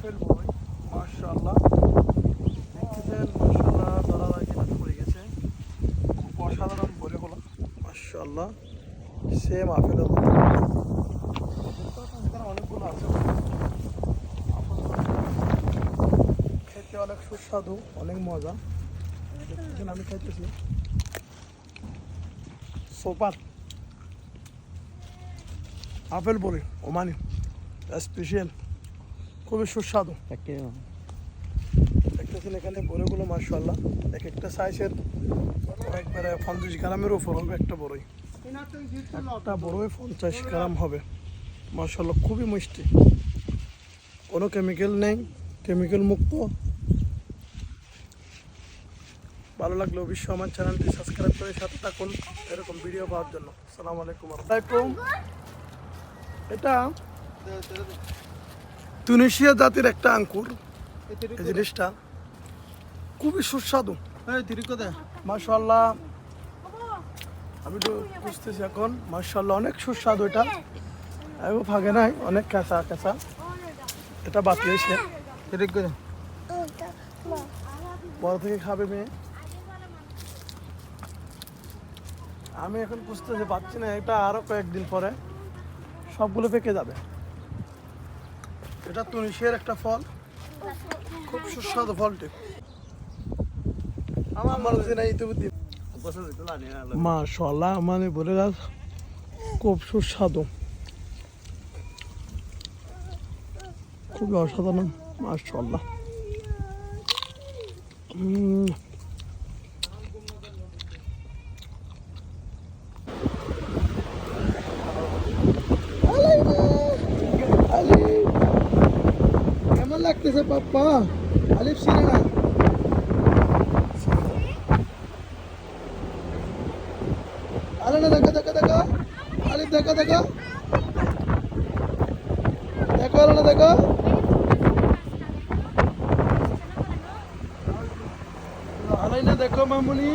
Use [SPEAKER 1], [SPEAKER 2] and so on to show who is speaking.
[SPEAKER 1] Apple বই মার্শাল্লাহ দেখতেছেন মার্শাল্লাহ দাদারা এখানে পড়ে গেছে খুব অসাধারণ বলে হলো মার্শাল্লাহ সেম আপেলের মতো অনেকগুলো আছে খেতে অনেক সুস্বাদু অনেক মজা দেখতেছেন আমি খাইতেছি সোপার আপেল বলে ওমানি স্পেশাল খুবই সুস্বাদু। দেখতেছেন এখানে বড়িগুলো মার্শাল্লাহ এক একটা সাইজের একবারে পঞ্চাশ গ্রামের উপর হবে একটা বড়ই। একটা বড়ই পঞ্চাশ গ্রাম হবে। মার্শাল্লাহ খুবই মিষ্টি। কোনো কেমিক্যাল নেই কেমিক্যাল মুক্ত। ভালো লাগলে অবশ্যই আমার চ্যানেলটি সাবস্ক্রাইব করে সাথে থাকুন। এরকম ভিডিও পাওয়ার জন্য। আলাইকুম আলাইকুম এটা? তুনিশিয়া জাতির একটা আঙ্কুর। এই জিনিসটা খুবই সুস্বাদু। মাশাল্লাহ আমি তো বুঝতেছি এখন। মাশাল্লাহ অনেক সুস্বাদু এটা। এবং ফাঁকে নাই অনেক কাঁচা কাঁচা। এটা বাকি হয়েছে বড় থেকে খাবে মেয়ে। আমি এখন বুঝতেছি পাচ্ছি না। এটা আরও কয়েকদিন পরে সবগুলো পেকে যাবে। এটা তুনিশের একটা ফল। খুব সুস্বাদু ফলটি। আমার তো বুদ্ধি মাশাল্লাহ মানে বলে গাছ খুব সুস্বাদু। খুবই অসাধারণ মাশাল্লাহ উম, আলিফ লাগতেছে পাপ্পা। আলিফ সিনেমা আরে না দেখো দেখো দেখো। আলিফ, দেখো দেখো। দেখো আরে না দেখো। আলাই না দেখো মামুনি।